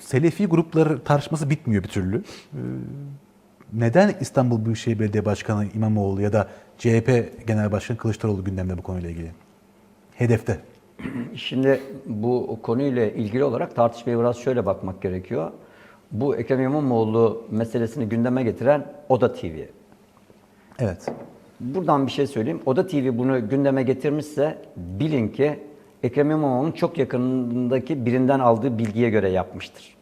Selefi grupları tartışması bitmiyor bir türlü. Ee, Neden İstanbul Büyükşehir Belediye Başkanı İmamoğlu ya da CHP Genel Başkanı Kılıçdaroğlu gündemde bu konuyla ilgili? Hedefte. Şimdi bu konuyla ilgili olarak tartışmaya biraz şöyle bakmak gerekiyor. Bu Ekrem İmamoğlu meselesini gündeme getiren Oda TV. Evet. Buradan bir şey söyleyeyim. Oda TV bunu gündeme getirmişse bilin ki Ekrem İmamoğlu'nun çok yakınındaki birinden aldığı bilgiye göre yapmıştır.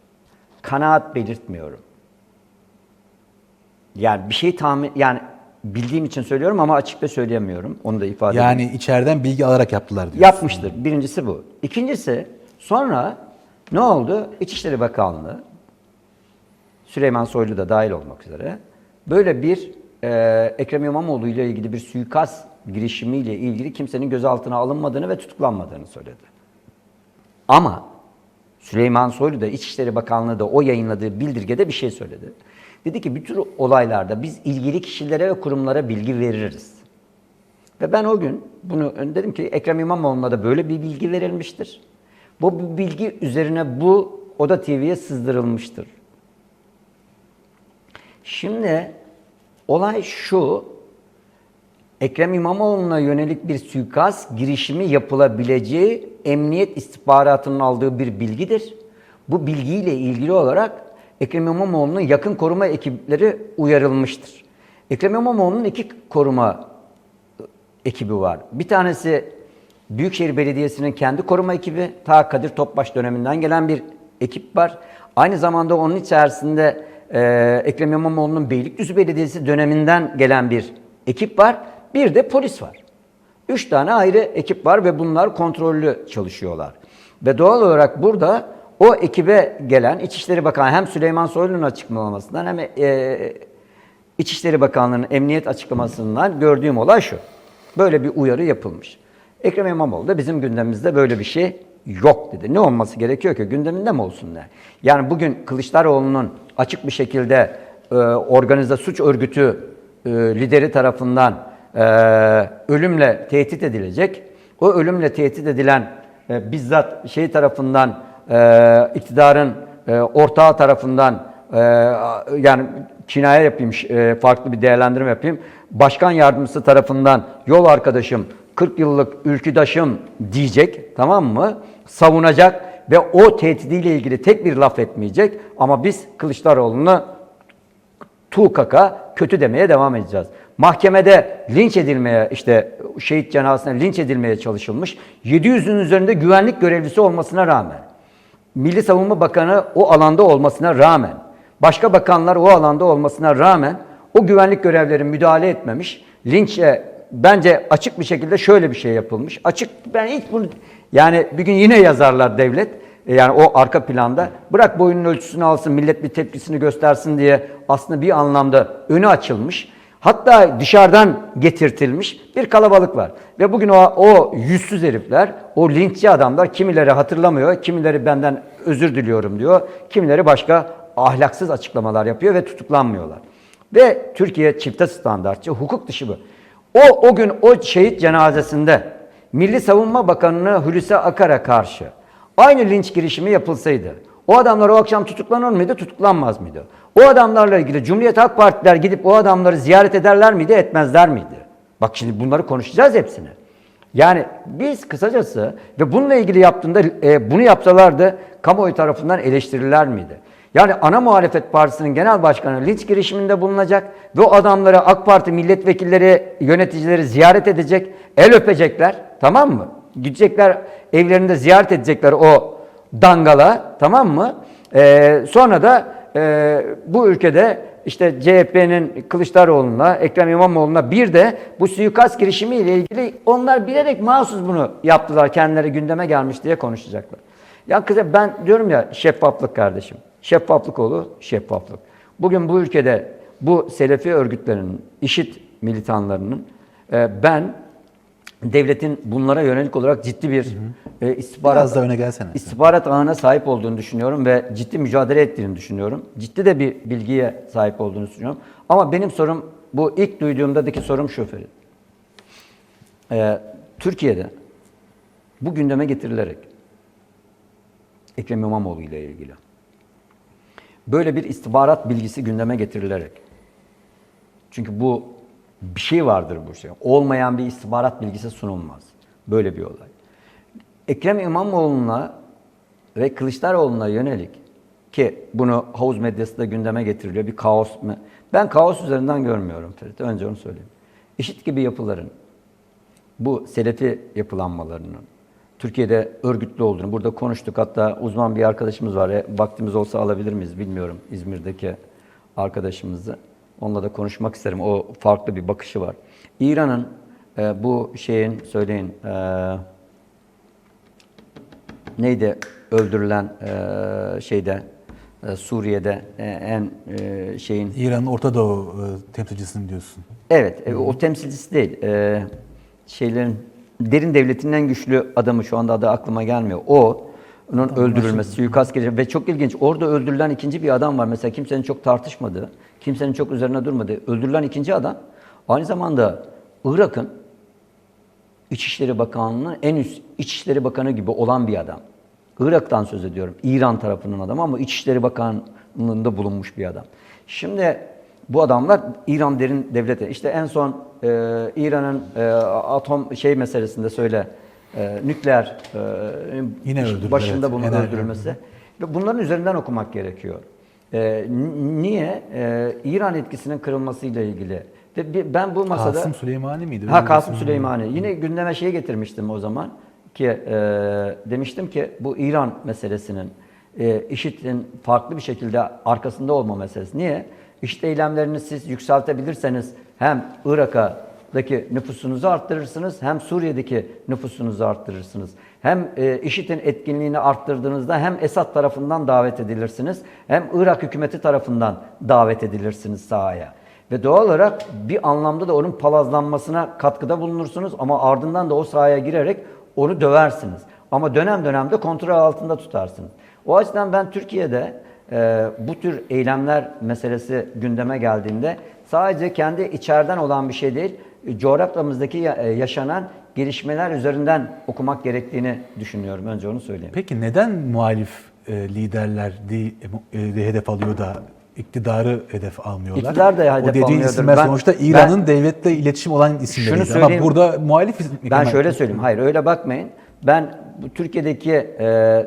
Kanaat belirtmiyorum. Yani bir şey tahmin yani bildiğim için söylüyorum ama açıkça söyleyemiyorum. Onu da ifade edeyim. Yani içeriden bilgi alarak yaptılar diyor. Yapmıştır. Birincisi bu. İkincisi sonra ne oldu? İçişleri Bakanlığı Süleyman Soylu da dahil olmak üzere böyle bir e, Ekrem İmamoğlu ile ilgili bir suikast girişimiyle ilgili kimsenin gözaltına alınmadığını ve tutuklanmadığını söyledi. Ama Süleyman Soylu da İçişleri Bakanlığı da o yayınladığı bildirgede bir şey söyledi. Dedi ki bu tür olaylarda biz ilgili kişilere ve kurumlara bilgi veririz. Ve ben o gün bunu dedim ki Ekrem İmamoğlu'na da böyle bir bilgi verilmiştir. Bu bilgi üzerine bu Oda TV'ye sızdırılmıştır. Şimdi olay şu. Ekrem İmamoğlu'na yönelik bir suikast girişimi yapılabileceği emniyet istihbaratının aldığı bir bilgidir. Bu bilgiyle ilgili olarak Ekrem İmamoğlu'nun yakın koruma ekipleri uyarılmıştır. Ekrem İmamoğlu'nun iki koruma ekibi var. Bir tanesi Büyükşehir Belediyesi'nin kendi koruma ekibi, ta Kadir Topbaş döneminden gelen bir ekip var. Aynı zamanda onun içerisinde e, Ekrem İmamoğlu'nun Beylikdüzü Belediyesi döneminden gelen bir ekip var. Bir de polis var. Üç tane ayrı ekip var ve bunlar kontrollü çalışıyorlar. Ve doğal olarak burada o ekibe gelen İçişleri Bakanı hem Süleyman Soylu'nun açıklamasından hem e, İçişleri Bakanlığı'nın emniyet açıklamasından gördüğüm olay şu. Böyle bir uyarı yapılmış. Ekrem İmamoğlu da bizim gündemimizde böyle bir şey yok dedi. Ne olması gerekiyor ki? Gündeminde mi olsun ne? Yani bugün Kılıçdaroğlu'nun açık bir şekilde e, organize suç örgütü e, lideri tarafından e, ölümle tehdit edilecek. O ölümle tehdit edilen e, bizzat şey tarafından e, iktidarın e, ortağı tarafından e, yani kinaye yapayım, e, farklı bir değerlendirme yapayım. Başkan yardımcısı tarafından yol arkadaşım, 40 yıllık ülküdaşım diyecek, tamam mı? Savunacak ve o tehdidiyle ilgili tek bir laf etmeyecek. Ama biz Kılıçdaroğlu'nu tuğkaka kötü demeye devam edeceğiz. Mahkemede linç edilmeye işte şehit cenazesine linç edilmeye çalışılmış. 700'ün üzerinde güvenlik görevlisi olmasına rağmen Milli Savunma Bakanı o alanda olmasına rağmen başka bakanlar o alanda olmasına rağmen o güvenlik görevleri müdahale etmemiş. Linçe bence açık bir şekilde şöyle bir şey yapılmış. Açık ben hiç bunu yani bir gün yine yazarlar devlet e, yani o arka planda bırak boyunun ölçüsünü alsın millet bir tepkisini göstersin diye aslında bir anlamda önü açılmış. Hatta dışarıdan getirtilmiş bir kalabalık var. Ve bugün o, o yüzsüz herifler, o linççi adamlar kimileri hatırlamıyor, kimileri benden özür diliyorum diyor, kimileri başka ahlaksız açıklamalar yapıyor ve tutuklanmıyorlar. Ve Türkiye çifte standartçı, hukuk dışı bu. O, o gün o şehit cenazesinde Milli Savunma Bakanı'nı Hulusi Akar'a karşı aynı linç girişimi yapılsaydı, o adamlar o akşam tutuklanır mıydı, tutuklanmaz mıydı? O adamlarla ilgili Cumhuriyet Halk Partiler gidip o adamları ziyaret ederler miydi, etmezler miydi? Bak şimdi bunları konuşacağız hepsini. Yani biz kısacası ve bununla ilgili yaptığında e, bunu yapsalardı kamuoyu tarafından eleştiriler miydi? Yani ana muhalefet partisinin genel başkanı linç girişiminde bulunacak ve o adamları AK Parti milletvekilleri, yöneticileri ziyaret edecek, el öpecekler tamam mı? Gidecekler evlerinde ziyaret edecekler o dangala tamam mı? Ee, sonra da e, bu ülkede işte CHP'nin Kılıçdaroğlu'na, Ekrem İmamoğlu'na bir de bu suikast girişimiyle ilgili onlar bilerek mahsus bunu yaptılar. Kendileri gündeme gelmiş diye konuşacaklar. Ya kıza ben diyorum ya şeffaflık kardeşim. Şeffaflık olur, şeffaflık. Bugün bu ülkede bu Selefi örgütlerinin, işit militanlarının e, ben devletin bunlara yönelik olarak ciddi bir e, istihbarat Biraz da öne gelsene. istihbarat ağına sahip olduğunu düşünüyorum ve ciddi mücadele ettiğini düşünüyorum. Ciddi de bir bilgiye sahip olduğunu düşünüyorum. Ama benim sorum bu ilk duyduğumdaki sorum şu Ferit. Ee, Türkiye'de bu gündeme getirilerek Ekrem İmamoğlu ile ilgili böyle bir istihbarat bilgisi gündeme getirilerek. Çünkü bu bir şey vardır bu şey. Olmayan bir istihbarat bilgisi sunulmaz. Böyle bir olay. Ekrem İmamoğlu'na ve Kılıçdaroğlu'na yönelik ki bunu havuz medyası da gündeme getiriliyor. Bir kaos. Ben kaos üzerinden görmüyorum Ferit. Önce onu söyleyeyim. İşit gibi yapıların bu selefi yapılanmalarının Türkiye'de örgütlü olduğunu burada konuştuk. Hatta uzman bir arkadaşımız var. E, vaktimiz olsa alabilir miyiz bilmiyorum İzmir'deki arkadaşımızı. Onunla da konuşmak isterim. O farklı bir bakışı var. İran'ın e, bu şeyin söyleyin e, neydi öldürülen e, şeyde e, Suriye'de e, en e, şeyin İran'ın Orta Doğu e, temsilcisini diyorsun. Evet, e, o temsilcisi değil. E, şeylerin derin devletinin en güçlü adamı şu anda adı aklıma gelmiyor. O onun öldürülmesi, suikast girişimi ve çok ilginç. Orada öldürülen ikinci bir adam var. Mesela kimsenin çok tartışmadığı, kimsenin çok üzerine durmadığı öldürülen ikinci adam aynı zamanda Irak'ın İçişleri Bakanlığı'nın en üst İçişleri Bakanı gibi olan bir adam. Irak'tan söz ediyorum. İran tarafının adamı ama İçişleri Bakanlığı'nda bulunmuş bir adam. Şimdi bu adamlar İran derin devleti. İşte en son e, İran'ın e, atom şey meselesinde söyle e, nükleer e, Yine başında evet. bunun Enerji. öldürülmesi. Ve bunların üzerinden okumak gerekiyor. E, niye? E, İran etkisinin kırılmasıyla ilgili. Ve ben bu masada... Kasım Süleymani miydi? Ha Kasım. Süleymani. Yine gündeme şey getirmiştim o zaman ki e, demiştim ki bu İran meselesinin e, IŞİD'in farklı bir şekilde arkasında olma meselesi. Niye? IŞİD eylemlerini siz yükseltebilirseniz hem Irak'daki nüfusunuzu arttırırsınız hem Suriye'deki nüfusunuzu arttırırsınız. Hem e, IŞİD'in etkinliğini arttırdığınızda hem Esad tarafından davet edilirsiniz hem Irak hükümeti tarafından davet edilirsiniz sahaya. Ve doğal olarak bir anlamda da onun palazlanmasına katkıda bulunursunuz ama ardından da o sahaya girerek onu döversiniz. Ama dönem dönem de kontrol altında tutarsınız. O açıdan ben Türkiye'de e, bu tür eylemler meselesi gündeme geldiğinde sadece kendi içeriden olan bir şey değil, coğrafyamızdaki ya- e, yaşanan gelişmeler üzerinden okumak gerektiğini düşünüyorum. Önce onu söyleyeyim. Peki neden muhalif e, liderler de, de hedef alıyor da iktidarı hedef almıyorlar? İktidar da hedef O dediğin almıyordur. isimler Ben- sonuçta İran'ın devletle iletişim olan isimleriydi. Ama söyleyeyim. burada muhalif Ben şöyle söyleyeyim. Hayır öyle bakmayın. Ben bu Türkiye'deki e,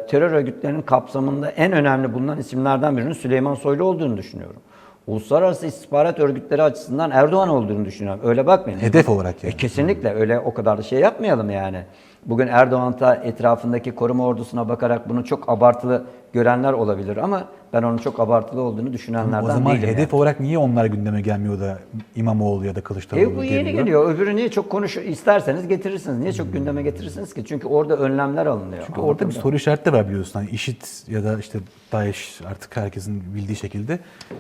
terör örgütlerinin kapsamında en önemli bulunan isimlerden birinin Süleyman Soylu olduğunu düşünüyorum. Uluslararası istihbarat örgütleri açısından Erdoğan olduğunu düşünüyorum. Öyle bakmayın. Hedef olarak yani. E, kesinlikle öyle o kadar da şey yapmayalım yani. Bugün Erdoğan da etrafındaki koruma ordusuna bakarak bunu çok abartılı görenler olabilir ama ben onun çok abartılı olduğunu düşünenlerden O zaman değilim. hedef olarak niye onlar gündeme gelmiyor da İmamoğlu ya da Kılıçdaroğlu E bu yeni geliyor? geliyor. Öbürü niye çok konuş isterseniz getirirsiniz. Niye çok gündeme getirirsiniz ki? Çünkü orada önlemler alınıyor. Çünkü orada bir soru işareti de var biliyorsun. Hani IŞİD ya da işte DAEŞ artık herkesin bildiği şekilde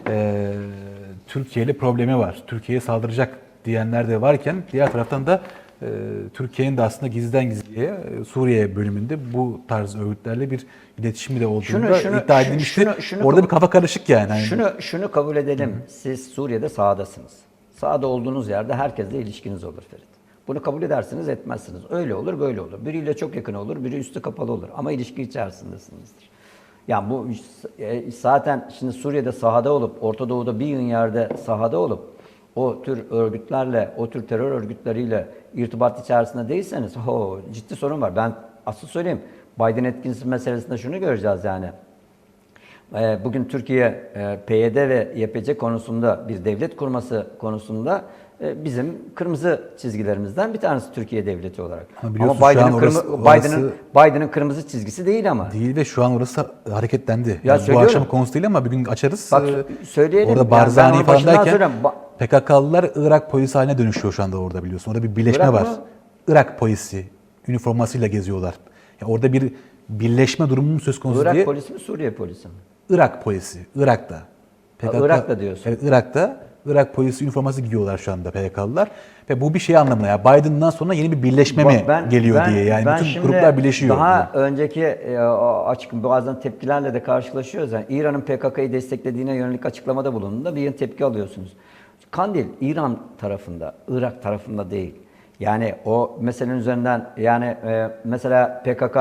eee Türkiye ile problemi var. Türkiye'ye saldıracak diyenler de varken diğer taraftan da Türkiye'nin de aslında gizliden gizliye e, Suriye bölümünde bu tarz örgütlerle bir iletişimi de olduğunu Şunu- şunu- iddia edilmişti. şunu- şunu Orada bir kafa karışık yani. Hani Şunu şunu kabul edelim. Siz Suriye'de sahadasınız. Sahada olduğunuz yerde herkesle ilişkiniz olur Ferit. Bunu kabul edersiniz, etmezsiniz. Öyle olur, böyle olur. Biriyle çok yakın olur, biri üstü kapalı olur. Ama ilişki içerisindesinizdir. Yani bu e, zaten şimdi Suriye'de sahada olup, Orta Doğu'da bir yığın yerde sahada olup, o tür örgütlerle, o tür terör örgütleriyle irtibat içerisinde değilseniz, ho, ciddi sorun var. Ben asıl söyleyeyim, Biden etkisi meselesinde şunu göreceğiz yani. Bugün Türkiye PYD ve YPC konusunda bir devlet kurması konusunda bizim kırmızı çizgilerimizden bir tanesi Türkiye devleti olarak. Ama Ama Biden'ın orası- kırmı- Biden'ın Biden'ın kırmızı çizgisi değil ama. Değil ve şu an orası hareketlendi. Ya Yani bu akşam konusu değil ama bir gün açarız. Bak, Ee, söyleyelim. Yani Orada Barzani onu falan derken PKK'lılar Irak polisi haline dönüşüyor şu anda orada biliyorsun. Orada bir birleşme Irak var. mı? Irak polisi üniformasıyla geziyorlar. Ya orada bir birleşme durumunun söz konusu Irak diye. polisi mi Suriye polisi mi? Irak polisi. Irak'ta. Irak'ta diyorsun. Evet Irak'ta. Irak polisi üniforması giyiyorlar şu anda PKK'lılar. Ve bu bir şey anlamına ya Biden'dan sonra yeni bir birleşme mi Bak geliyor ben- diye. Yani ben bütün gruplar birleşiyor. Daha önceki e, açık bazen tepkilerle de karşılaşıyoruz. Yani İran'ın PKK'yı desteklediğine yönelik açıklamada bulunduğunda bir yıl tepki alıyorsunuz. Kandil İran tarafında, Irak tarafında değil. Yani o meselenin üzerinden yani e, mesela PKK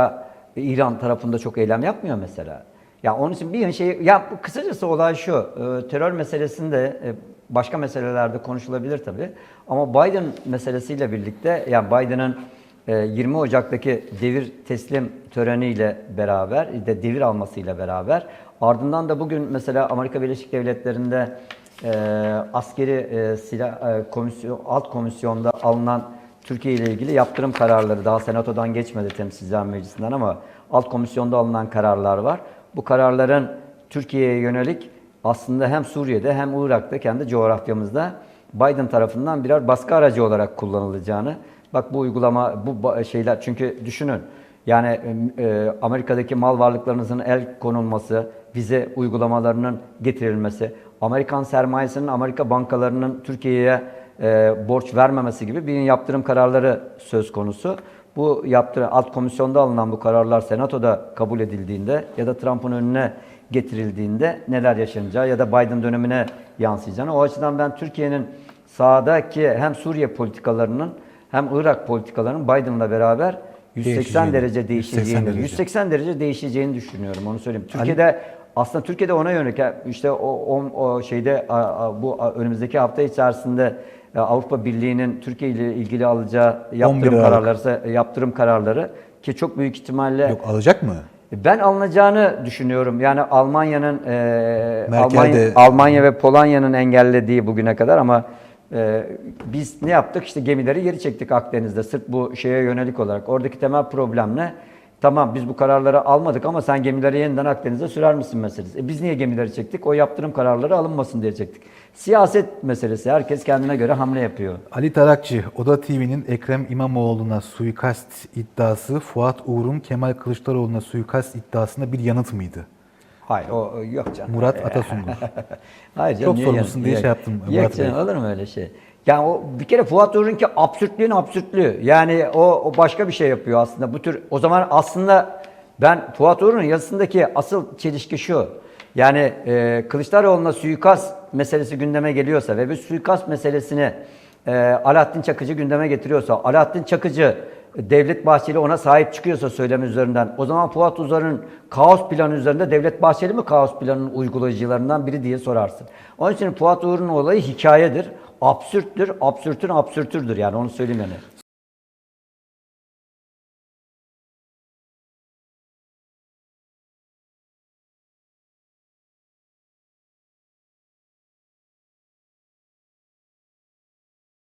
İran tarafında çok eylem yapmıyor mesela. Ya onun için bir şey, ya kısacası olay şu, e, terör meselesinde e, başka meselelerde konuşulabilir tabii. Ama Biden meselesiyle birlikte, yani Biden'ın e, 20 Ocak'taki devir teslim töreniyle beraber, de devir almasıyla beraber, ardından da bugün mesela Amerika Birleşik Devletleri'nde e, askeri e, silah e, komisyon, alt komisyonda alınan Türkiye ile ilgili yaptırım kararları daha senatodan geçmedi temsilciler meclisinden ama alt komisyonda alınan kararlar var. Bu kararların Türkiye'ye yönelik aslında hem Suriye'de hem Irak'ta kendi coğrafyamızda Biden tarafından birer baskı aracı olarak kullanılacağını bak bu uygulama bu şeyler çünkü düşünün yani e, Amerika'daki mal varlıklarınızın el konulması, vize uygulamalarının getirilmesi, Amerikan sermayesinin Amerika bankalarının Türkiye'ye e, borç vermemesi gibi bir yaptırım kararları söz konusu. Bu yaptırım alt komisyonda alınan bu kararlar senatoda kabul edildiğinde ya da Trump'ın önüne getirildiğinde neler yaşanacağı ya da Biden dönemine yansıyacağını. O açıdan ben Türkiye'nin sahadaki hem Suriye politikalarının hem Irak politikalarının Biden'la beraber 180 Değişeceğini, derece 180 değişeceğini, derece. 180 derece değişeceğini düşünüyorum. Onu söyleyeyim. Türkiye'de aslında Türkiye'de ona yönelik işte o, o, o şeyde bu önümüzdeki hafta içerisinde e, Avrupa Birliği'nin Türkiye ile ilgili alacağı 11 yaptırım kararları yaptırım kararları ki çok büyük ihtimalle Yok alacak mı? ben alınacağını düşünüyorum. Yani Almanya'nın e, Almanya, Almanya ve Polonya'nın engellediği bugüne kadar ama e, biz ne yaptık? İşte gemileri geri çektik Akdeniz'de sırf bu şeye yönelik olarak. Oradaki temel problem ne? Tamam biz bu kararları almadık ama sen gemileri yeniden Akdeniz'e sürer misin meselesi. E, biz niye gemileri çektik? O yaptırım kararları alınmasın diye çektik. Siyaset meselesi. Herkes kendine göre hamle yapıyor. Ali Tarakçı, Oda TV'nin Ekrem İmamoğlu'na suikast iddiası Fuat Uğur'un Kemal Kılıçdaroğlu'na suikast iddiasında bir yanıt mıydı? Hayır o yok canım. Murat Atasungur. Hayır canım, Çok sorumlusun diye Yok. şey yaptım Yok Murat Bey. canım olur mu öyle şey? Yani o bir kere Fuat Uğur'unki absürtlüğün absürtlüğü. Yani o, o başka bir şey yapıyor aslında. Bu tür o zaman aslında ben Fuat Uğur'un yazısındaki asıl çelişki şu. Yani e, Kılıçdaroğlu'na suikast meselesi gündeme geliyorsa ve bir suikast meselesini e, Alaaddin Çakıcı gündeme getiriyorsa, Alaaddin Çakıcı Devlet Bahçeli ona sahip çıkıyorsa söylem üzerinden o zaman Fuat Uzar'ın kaos planı üzerinde Devlet Bahçeli mi kaos planının uygulayıcılarından biri diye sorarsın. Onun için Fuat Uğur'un olayı hikayedir, absürttür, absürtün absürtürdür yani onu söyleyeyim yani.